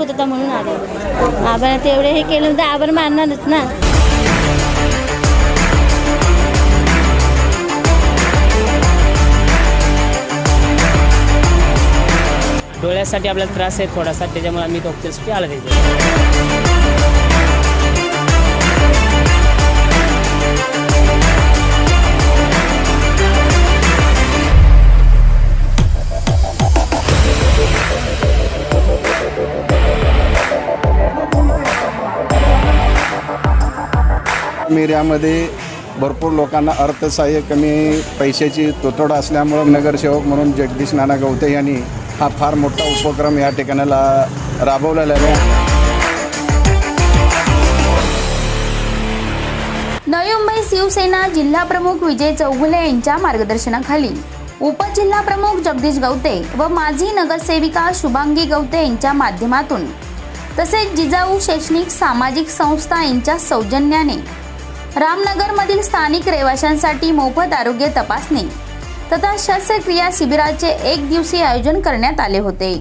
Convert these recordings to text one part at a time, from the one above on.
दुखत होता म्हणून आले. आबाने तेवढे हे केलं तर आभार मानणारच ना. डोळ्यासाठी आपल्याला त्रास आहे थोडासा त्याच्यामुळे आम्ही डॉक्टरसाठी आला त्याच्या एरियामध्ये भरपूर लोकांना अर्थसहाय्य कमी पैशाची तुतोड असल्यामुळं नगरसेवक म्हणून जगदीश नाना गवते यांनी हा फार मोठा उपक्रम या ठिकाणाला राबवलेला आहे. नवी मुंबई शिवसेना जिल्हा प्रमुख विजय चौगुले यांच्या मार्गदर्शनाखाली उपजिल्हा प्रमुख जगदीश गवते व माजी नगरसेविका शुभांगी गवते यांच्या माध्यमातून तसेच जिजाऊ शैक्षणिक सामाजिक संस्था यांच्या सौजन्याने रामनगरमधील स्थानिक रहिवाशांसाठी मोफत आरोग्य तपासणी तथा शस्त्रक्रिया शिबिराचे एक दिवसीय आयोजन करण्यात आले होते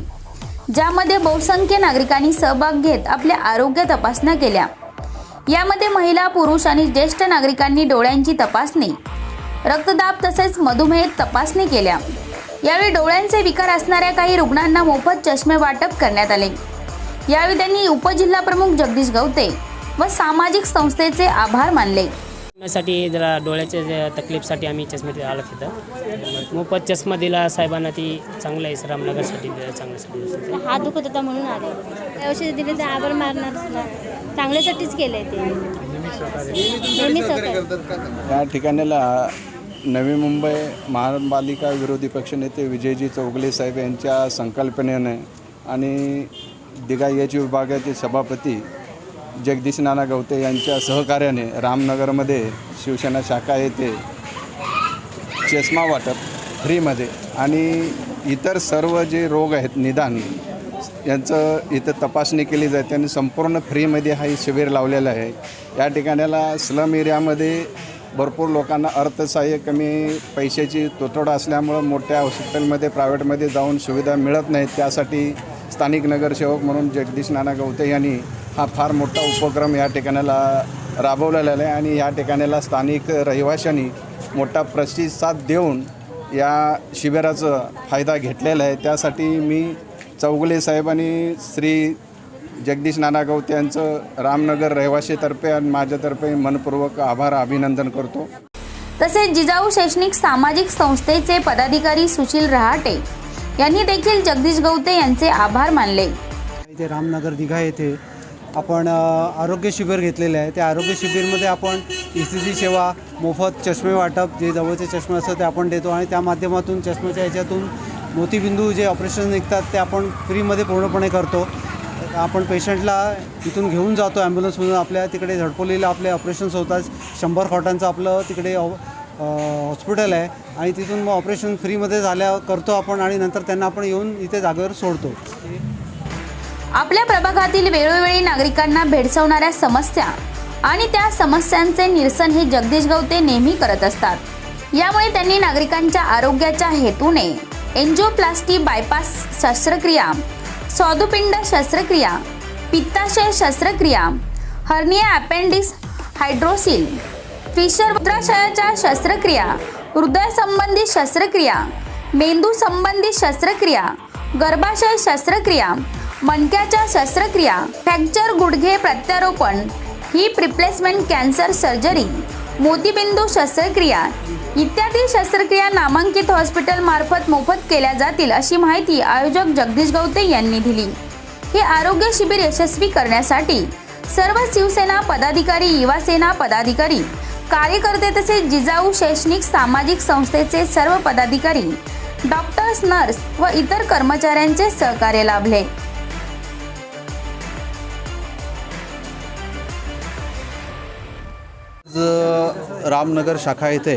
ज्यामध्ये बहुसंख्य नागरिकांनी सहभाग घेत आपल्या आरोग्य तपासण्या केल्या. यामध्ये महिला पुरुष आणि ज्येष्ठ नागरिकांनी डोळ्यांची तपासणी रक्तदाब तसेच मधुमेह तपासणी केल्या. यावेळी डोळ्यांचे विकार असणाऱ्या काही रुग्णांना मोफत चष्मे वाटप करण्यात आले. यावेळी त्यांनी उपजिल्हाप्रमुख जगदीश गवते व सामाजिक संस्थेचे आभार मानले. साठी जरा डोळ्याच्या ज्या तकलीफसाठी आम्ही चष्मे आलो तिथं. मोफत चष्मा दिला साहेबांना ती चांगलं आहे रामनगरसाठी दिला चांगल्यासाठी दिलं. हात दुखत होता म्हणून आले. औषध दिले तर आभार मारणारच ना. चांगल्यासाठीच केलंय ते. या ठिकाणाला नवी मुंबई महानगरपालिका विरोधी पक्षनेते विजयजी चौगले साहेब यांच्या संकल्पनेने आणि दिगायची विभागाचे सभापती जगदीश नाना गवते यांच्या सहकार्याने रामनगरमध्ये शिवसेना शाखा येथे चष्मा वाटप फ्रीमध्ये. आणि इतर सर्व जे रोग आहेत निदान यांचं इथं तपासणी केली जाते आणि संपूर्ण फ्रीमध्ये हा शिबिर लावलेलं आहे. या ठिकाणाला स्लम एरियामध्ये भरपूर लोकांना अर्थसहाय्य कमी पैशाची तुतोड असल्यामुळं मोठ्या हॉस्पिटलमध्ये प्रायव्हेटमध्ये जाऊन सुविधा मिळत नाहीत. त्यासाठी स्थानिक नगरसेवक म्हणून जगदीश नाना गवते यांनी हा फार मोठा उपक्रम या ठिकाणाला राबवलेला आहे आणि या ठिकाणाला स्थानिक रहिवाशांनी मोठा प्रतिसाद देऊन या शिबिराचा फायदा घेतलेला आहे. त्यासाठी मी चौगुले साहेब आणि श्री जगदीश नाना गवते यांचं रामनगर रहिवासीतर्फे आणि माझ्यातर्फे मनपूर्वक आभार अभिनंदन करतो. तसेच जिजाऊ शैक्षणिक सामाजिक संस्थेचे पदाधिकारी सुशील रहाटे यांनी देखील जगदीश गवते यांचे आभार मानले. इथे रामनगर दिघा येथे आपण आरोग्य शिबिर घेतलेले आहे. त्या आरोग्य शिबिरमध्ये आपण ई सी जी सेवा मोफत चष्मे वाटप जे जवळचे चष्मे असतात ते आपण देतो आणि त्या माध्यमातून चष्म्याच्या ह्याच्यातून मोतीबिंदू जे ऑपरेशन निघतात ते आपण फ्रीमध्ये पूर्णपणे करतो. आपण पेशंटला इथून घेऊन जातो ॲम्ब्युलन्समधून आपल्या तिकडे झडपोलीला आपले ऑपरेशन्स होतात शंभर खोटांचं आपलं तिकडे हॉस्पिटल आहे आणि तिथून मग ऑपरेशन फ्रीमध्ये झाल्या करतो आपण आणि नंतर त्यांना आपण येऊन इथे जागेवर सोडतो. आपल्या प्रभागातील वेळोवेळी नागरिकांना भेडसावणाऱ्या समस्या आणि त्या समस्यांचे निरसन हे जगदीश गवते नेहमी करत असतात. यामुळे त्यांनी नागरिकांच्या आरोग्याच्या हेतूने एन्जिओप्लास्टी बायपास शस्त्रक्रिया स्वादुपिंड शस्त्रक्रिया पित्ताशय शस्त्रक्रिया हर्निया अपेंडिक्स हायड्रोसिल फिशर रुद्राशयाच्या शस्त्रक्रिया हृदयसंबंधी शस्त्रक्रिया मेंदू संबंधी शस्त्रक्रिया गर्भाशय शस्त्रक्रिया मणक्याच्या शस्त्रक्रिया फ्रॅक्चर गुडघे प्रत्यारोपण हिप रिप्लेसमेंट कॅन्सर सर्जरी मोतीबिंदू शस्त्रक्रिया इत्यादी शस्त्रक्रिया नामांकित हॉस्पिटलमार्फत मोफत केल्या जातील अशी माहिती आयोजक जगदीश गवते यांनी दिली. हे आरोग्य शिबिर यशस्वी करण्यासाठी सर्व शिवसेना पदाधिकारी युवासेना पदाधिकारी कार्यकर्ते तसेच जिजाऊ शैक्षणिक सामाजिक संस्थेचे सर्व पदाधिकारी डॉक्टर्स नर्स व इतर कर्मचाऱ्यांचे सहकार्य लाभले. आज रामनगर शाखा येथे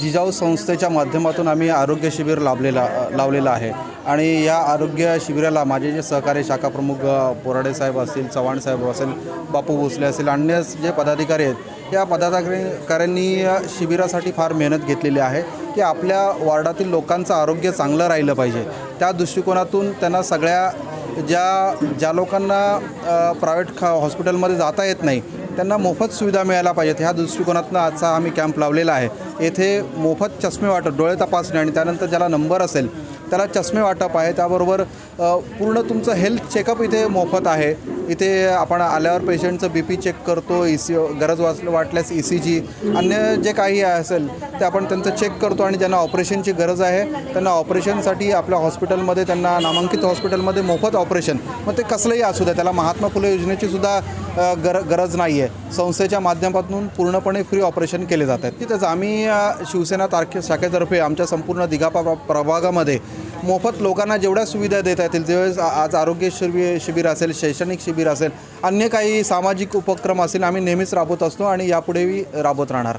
जिजाऊ संस्थेच्या माध्यमातून आम्ही आरोग्य शिबिर लाभलेला लावलेलं आहे. आणि या आरोग्य शिबिराला माझे जे सहकारी शाखा प्रमुख बोराडे साहेब असतील चव्हाण साहेब असेल बापू भोसले असेल अन्य जे पदाधिकारी आहेत या पदाधिकाऱ्यांनी या शिबिरासाठी फार मेहनत घेतलेली आहे की आपल्या वार्डातील लोकांचं आरोग्य चांगलं राहिलं पाहिजे. त्या दृष्टिकोनातून त्यांना सगळ्या ज्या ज्या लोकांना प्रायव्हेट खा हॉस्पिटलमध्ये जाता येत नाही त्यांना मोफत सुविधा मिळायला पाहिजेत. ह्या दृष्टिकोनातनं आजचा आम्ही कॅम्प लावलेला आहे. येथे मोफत चष्मे वाटप डोळे तपासणे आणि त्यानंतर ज्याला नंबर असेल त्याला चष्मे वाटप आहे. त्याबरोबर पूर्ण तुमचं हेल्थ चेकअप इथे मोफत आहे. इथे आपण आल्यावर पेशंटचं बी पी चेक करतो ई सी गरज वाच वाटल्यास ई सी जी अन्य जे काही असेल ते आपण त्यांचं चेक करतो आणि ज्यांना ऑपरेशनची गरज आहे त्यांना ऑपरेशनसाठी आपल्या हॉस्पिटलमध्ये त्यांना नामांकित हॉस्पिटलमध्ये मोफत ऑपरेशन मग ते कसलंही असू द्या त्याला महात्मा फुले योजनेची सुद्धा गर गरज नाही आहे संस्थेच्या माध्यमातून पूर्णपणे फ्री ऑपरेशन केले जात आहेत. तिथंच आम्ही शिवसेना तारखे शाखेतर्फे आमच्या संपूर्ण दिघा प्रभागामध्ये मोफत लोकांना जेवढ्या सुविधा देता येतील तेवढेच आज आरोग्य शिबिर शिबिर असेल शैक्षणिक शिबिर असेल अन्य काही सामाजिक उपक्रम असेल आम्ही नेहमीच राबवत असतो आणि यापुढेही राबवत राहणार.